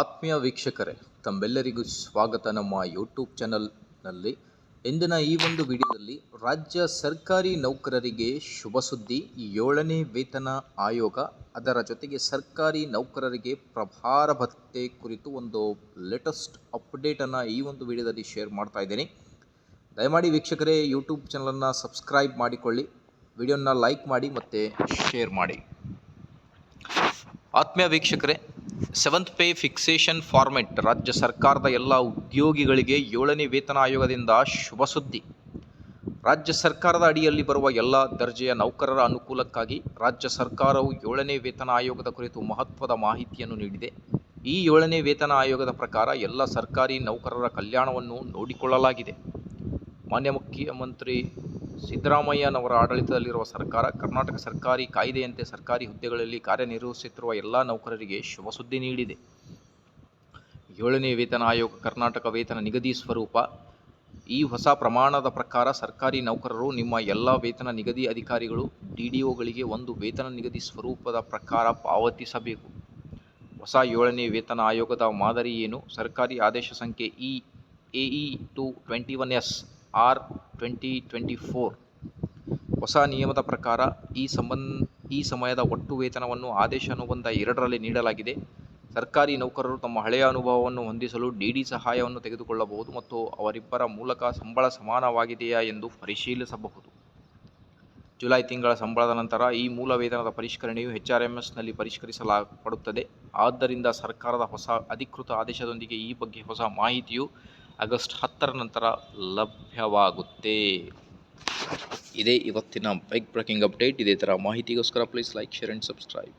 ಆತ್ಮೀಯ ವೀಕ್ಷಕರೇ, ತಮ್ಮೆಲ್ಲರಿಗೂ ಸ್ವಾಗತ ನಮ್ಮ ಯೂಟ್ಯೂಬ್ ಚಾನಲ್ನಲ್ಲಿ ಇಂದಿನ ಈ ಒಂದು ವಿಡಿಯೋದಲ್ಲಿ ರಾಜ್ಯ ಸರ್ಕಾರಿ ನೌಕರರಿಗೆ ಶುಭ ಸುದ್ದಿ, ಏಳನೇ ವೇತನ ಆಯೋಗ, ಅದರ ಜೊತೆಗೆ ಸರ್ಕಾರಿ ನೌಕರರಿಗೆ ಪ್ರಭಾರ ಭತ್ತೆ ಕುರಿತು ಒಂದು ಲೇಟೆಸ್ಟ್ ಅಪ್ಡೇಟನ್ನು ಈ ಒಂದು ವಿಡಿಯೋದಲ್ಲಿ ಶೇರ್ ಮಾಡ್ತಾ ಇದ್ದೀನಿ. ದಯಮಾಡಿ ವೀಕ್ಷಕರೇ ಯೂಟ್ಯೂಬ್ ಚಾನಲನ್ನು ಸಬ್ಸ್ಕ್ರೈಬ್ ಮಾಡಿಕೊಳ್ಳಿ, ವಿಡಿಯೋನ ಲೈಕ್ ಮಾಡಿ ಮತ್ತು ಶೇರ್ ಮಾಡಿ. ಆತ್ಮೀಯ ವೀಕ್ಷಕರೇ ಸೆವೆಂತ್ ಪೇ ಫಿಕ್ಸೇಷನ್ ಫಾರ್ಮೆಟ್ ರಾಜ್ಯ ಸರ್ಕಾರದ ಎಲ್ಲ ಉದ್ಯೋಗಿಗಳಿಗೆ ಏಳನೇ ವೇತನ ಆಯೋಗದಿಂದ ಶುಭ ಸುದ್ದಿ. ರಾಜ್ಯ ಸರ್ಕಾರದ ಅಡಿಯಲ್ಲಿ ಬರುವ ಎಲ್ಲ ದರ್ಜೆಯ ನೌಕರರ ಅನುಕೂಲಕ್ಕಾಗಿ ರಾಜ್ಯ ಸರ್ಕಾರವು ಏಳನೇ ವೇತನ ಆಯೋಗದ ಕುರಿತು ಮಹತ್ವದ ಮಾಹಿತಿಯನ್ನು ನೀಡಿದೆ. ಈ ಏಳನೇ ವೇತನ ಆಯೋಗದ ಪ್ರಕಾರ ಎಲ್ಲ ಸರ್ಕಾರಿ ನೌಕರರ ಕಲ್ಯಾಣವನ್ನು ನೋಡಿಕೊಳ್ಳಲಾಗಿದೆ. ಮಾನ್ಯ ಮುಖ್ಯಮಂತ್ರಿ ಸಿದ್ದರಾಮಯ್ಯನವರ ಆಡಳಿತದಲ್ಲಿರುವ ಸರ್ಕಾರ, ಕರ್ನಾಟಕ ಸರ್ಕಾರಿ ಕಾಯ್ದೆಯಂತೆ ಸರ್ಕಾರಿ ಹುದ್ದೆಗಳಲ್ಲಿ ಕಾರ್ಯನಿರ್ವಹಿಸುತ್ತಿರುವ ಎಲ್ಲ ನೌಕರರಿಗೆ ಶುಭ ಸುದ್ದಿ ನೀಡಿದೆ. ಏಳನೇ ವೇತನ ಆಯೋಗ, ಕರ್ನಾಟಕ ವೇತನ ನಿಗದಿ ಸ್ವರೂಪ. ಈ ಹೊಸ ಪ್ರಮಾಣದ ಪ್ರಕಾರ ಸರ್ಕಾರಿ ನೌಕರರು ನಿಮ್ಮ ಎಲ್ಲ ವೇತನ ನಿಗದಿ ಅಧಿಕಾರಿಗಳು ಡಿ ಡಿ ಒಗಳಿಗೆ ಒಂದು ವೇತನ ನಿಗದಿ ಸ್ವರೂಪದ ಪ್ರಕಾರ ಪಾವತಿಸಬೇಕು. ಹೊಸ ಏಳನೇ ವೇತನ ಆಯೋಗದ ಮಾದರಿ ಏನು? ಸರ್ಕಾರಿ ಆದೇಶ ಸಂಖ್ಯೆ E, A E two twenty one S. R twenty twenty four. ಹೊಸ ನಿಯಮದ ಪ್ರಕಾರ ಈ ಸಂಬಂಧ, ಈ ಸಮಯದ ಒಟ್ಟು ವೇತನವನ್ನು ಆದೇಶ ಅನುಬಂಧ ಎರಡರಲ್ಲಿ ನೀಡಲಾಗಿದೆ. ಸರ್ಕಾರಿ ನೌಕರರು ತಮ್ಮ ಹಳೆಯ ಅನುಭವವನ್ನು ಹೊಂದಿಸಲು ಡಿ ಡಿ ಸಹಾಯವನ್ನು ತೆಗೆದುಕೊಳ್ಳಬಹುದು ಮತ್ತು ಅವರಿಬ್ಬರ ಮೂಲಕ ಸಂಬಳ ಸಮಾನವಾಗಿದೆಯಾ ಎಂದು ಪರಿಶೀಲಿಸಬಹುದು. ಜುಲೈ ತಿಂಗಳ ಸಂಬಳದ ನಂತರ ಈ ಮೂಲ ವೇತನದ ಪರಿಷ್ಕರಣೆಯು ಎಚ್ ಆರ್ ಎಂ ಎಸ್ನಲ್ಲಿ ಪರಿಷ್ಕರಿಸಲಾಗುತ್ತದೆ ಆದ್ದರಿಂದ ಸರ್ಕಾರದ ಹೊಸ ಅಧಿಕೃತ ಆದೇಶದೊಂದಿಗೆ ಈ ಬಗ್ಗೆ ಹೊಸ ಮಾಹಿತಿಯು ಆಗಸ್ಟ್ ಹತ್ತರ ನಂತರ ಲಭ್ಯವಾಗುತ್ತೆ. ಇದೇ ಇವತ್ತಿನ ಬೈಕ್ ಬ್ರೇಕಿಂಗ್ ಅಪ್ಡೇಟ್ ಇದೇ ಥರ ಮಾಹಿತಿಗೋಸ್ಕರ please like share and subscribe